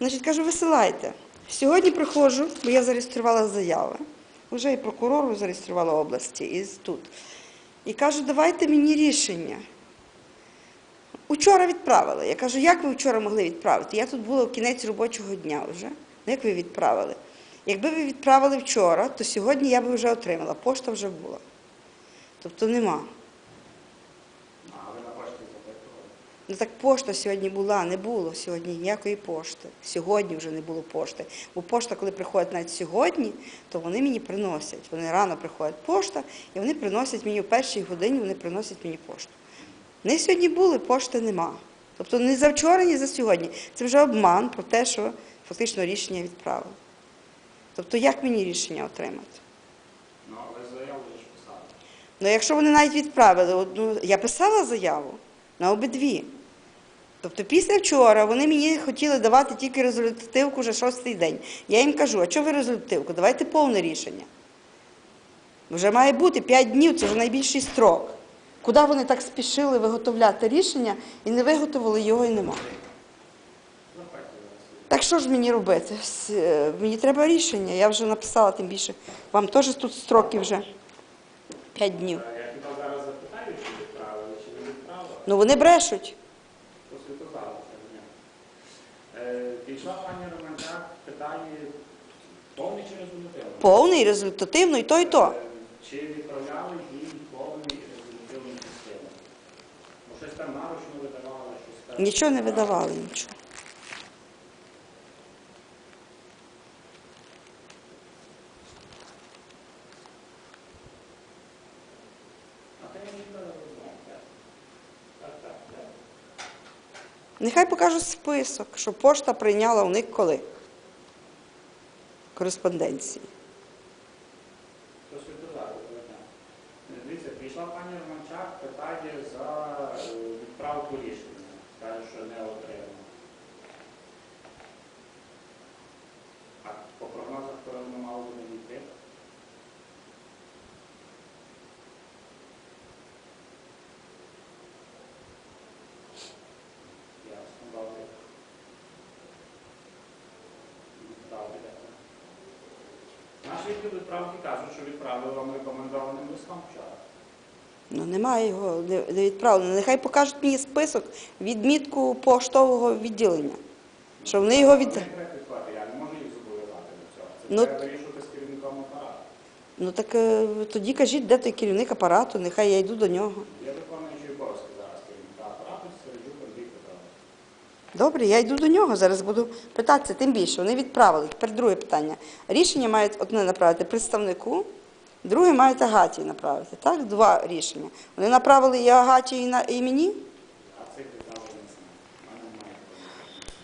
Значить, кажу, висилайте. Сьогодні приходжу, бо я зареєструвала заяви. Вже і прокурору зареєструвала області, і тут. І кажу, давайте мені рішення. Учора відправили. Я кажу, як ви вчора могли відправити? Я тут була в кінець робочого дня вже. Ну, як ви відправили? Якби ви відправили вчора, то сьогодні я би вже отримала. Пошта вже була. Тобто нема. А ви на пошті запитували? Ну так пошта сьогодні була, не було сьогодні ніякої пошти. Сьогодні вже не було пошти. Бо пошта, коли приходить навіть сьогодні, то вони мені приносять. Вони рано приходять пошта, і вони приносять мені в першій годині, вони приносять мені пошту. Не сьогодні були, пошти нема. Тобто не за вчора, ні за сьогодні. Це вже обман про те, що фактично рішення відправили. Тобто як мені рішення отримати? Ну, ви заяву ж писали. Ну, якщо вони навіть відправили одну, я писала заяву на обидві. Тобто після вчора вони мені хотіли давати тільки результативку вже шостий день. Я їм кажу, а що ви результативку? Давайте повне рішення. Вже має бути 5 днів, це вже найбільший строк. Куди вони так спішили виготовляти рішення і не виготовили його і нема. Так що ж мені робити? Е, Мені треба рішення. Я вже написала тим більше. Вам теж тут строки вже 5 днів. Я хіба зараз запитаю, чи відправили, чи не відправили. Ну вони брешуть. Пішла пані Романчак, питає, повний чи результативний? Повний, результативний, то, і то. Чи відправляли їй повний і результативний? Бо щось там наручно видавали, щось там. Нічого не видавали, нічого. А ти мені не розумієш. Так, так, так. Нехай покажуть список, що пошта прийняла у них коли? Кореспонденції. Відповідає. Дивіться, прийшла пані Романчак, питає за е, відправку рішення. Каже, що не отримала. Відправити. Наші відправки кажуть, що відправили вам рекомендованим листом вчора. Ну немає його, не відправлено. Нехай покажуть мені список, відмітку поштового відділення. Що вони його від. Я не можу їх зобов'язати до цього. Це Ну, треба вирішувати з керівником апарату. Ну так е, тоді кажіть, де той керівник апарату, нехай я йду до нього. Я виконуючий Добре, я йду до нього, зараз буду питатися, тим більше. Вони відправили. Тепер друге питання. Рішення мають одне направити представнику, друге мають агатії направити. Так, два рішення. Вони направили і агатії, і мені.